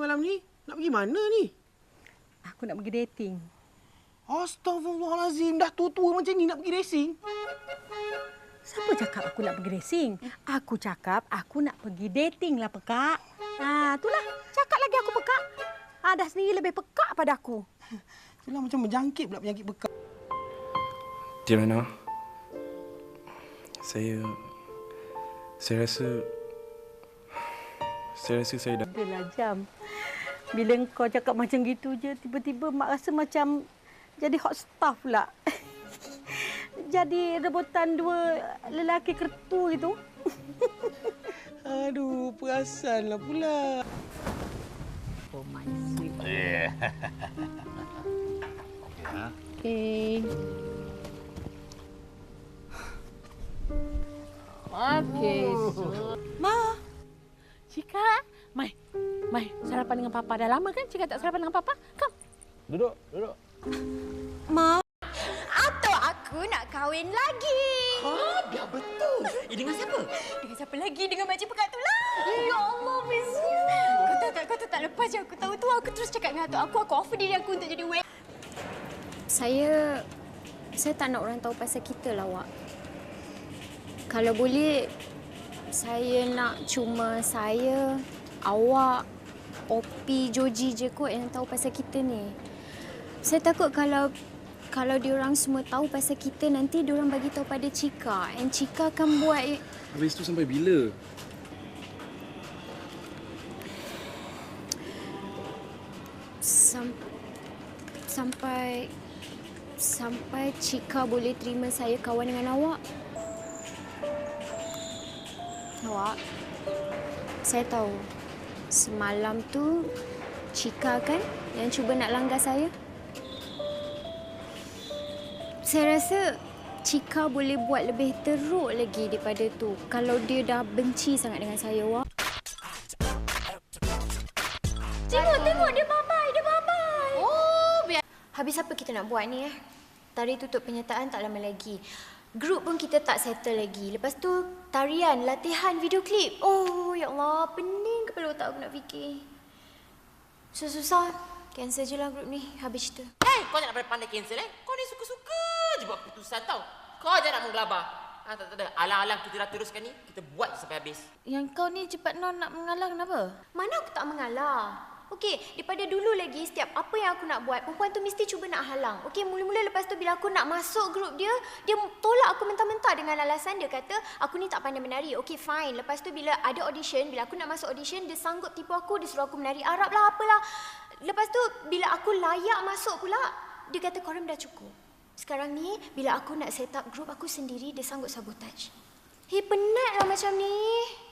malam ni? Nak pergi mana ni? Aku nak pergi dating. Astaghfirullahalazim. Dah tua-tua macam ni nak pergi racing? Siapa cakap aku nak pergi racing? Aku cakap aku nak pergi dating lah pekak. Ha, itulah. Cakap lagi aku pekak. Ha, dah sendiri lebih pekak pada aku. Itulah macam menjangkit pula penyakit bekak. Cik Nana, saya... Saya rasa... Saya rasa saya dah... Adalah jam. Bila kau cakap macam gitu je, tiba-tiba mak rasa macam jadi hot stuff pula. jadi rebutan dua lelaki kertu gitu. Aduh, perasanlah pula. Oh my sweet. Yeah. Okay. Okay. Ma. Cika. Mai. Mai, sarapan dengan papa. Dah lama kan Cika tak sarapan dengan papa? Kom. Duduk, duduk. Ma. Atau aku nak kahwin lagi. Ha, biar betul. Eh, dengan siapa? Dengan siapa lagi? Dengan makcik pekat tu lah. Ya Allah, bestnya. Kau tahu tak, kau tahu tak lepas je aku tahu tu, aku terus cakap dengan atuk aku, aku offer diri aku untuk jadi wed. Saya saya tak nak orang tahu pasal kita lah, Wak. Kalau boleh, saya nak cuma saya, awak, Opi, Joji je kot yang tahu pasal kita ni. Saya takut kalau kalau diorang semua tahu pasal kita nanti diorang bagi tahu pada Cika. And Cika akan buat Habis tu sampai bila? sam, sampai sampai Cika boleh terima saya kawan dengan awak. Awak, saya tahu semalam tu Cika kan yang cuba nak langgar saya. Saya rasa Cika boleh buat lebih teruk lagi daripada tu kalau dia dah benci sangat dengan saya, Wak. Tengok, tengok, dia babai, dia babai. Oh, biar. Habis apa kita nak buat ni eh? Tarikh tutup penyertaan tak lama lagi. Grup pun kita tak settle lagi. Lepas tu tarian, latihan, video klip. Oh, ya Allah, pening kepala otak aku nak fikir. Susah-susah. Cancel je lah grup ni. Habis cerita. Eh, kau jangan pandai cancel eh. Kau ni suka-suka je buat keputusan tau. Kau jangan nak menggelabah. Ha, tak, tak, tak. Alang-alang kita dah teruskan ni, kita buat sampai habis. Yang kau ni cepat non nak mengalah kenapa? Mana aku tak mengalah. Okey, daripada dulu lagi setiap apa yang aku nak buat, perempuan tu mesti cuba nak halang. Okey, mula-mula lepas tu bila aku nak masuk grup dia, dia tolak aku mentah-mentah dengan alasan dia kata aku ni tak pandai menari. Okey, fine. Lepas tu bila ada audition, bila aku nak masuk audition, dia sanggup tipu aku, dia suruh aku menari Arab lah, apalah. Lepas tu bila aku layak masuk pula, dia kata korang dah cukup. Sekarang ni bila aku nak set up grup aku sendiri, dia sanggup sabotage. Hei, penat lah macam ni.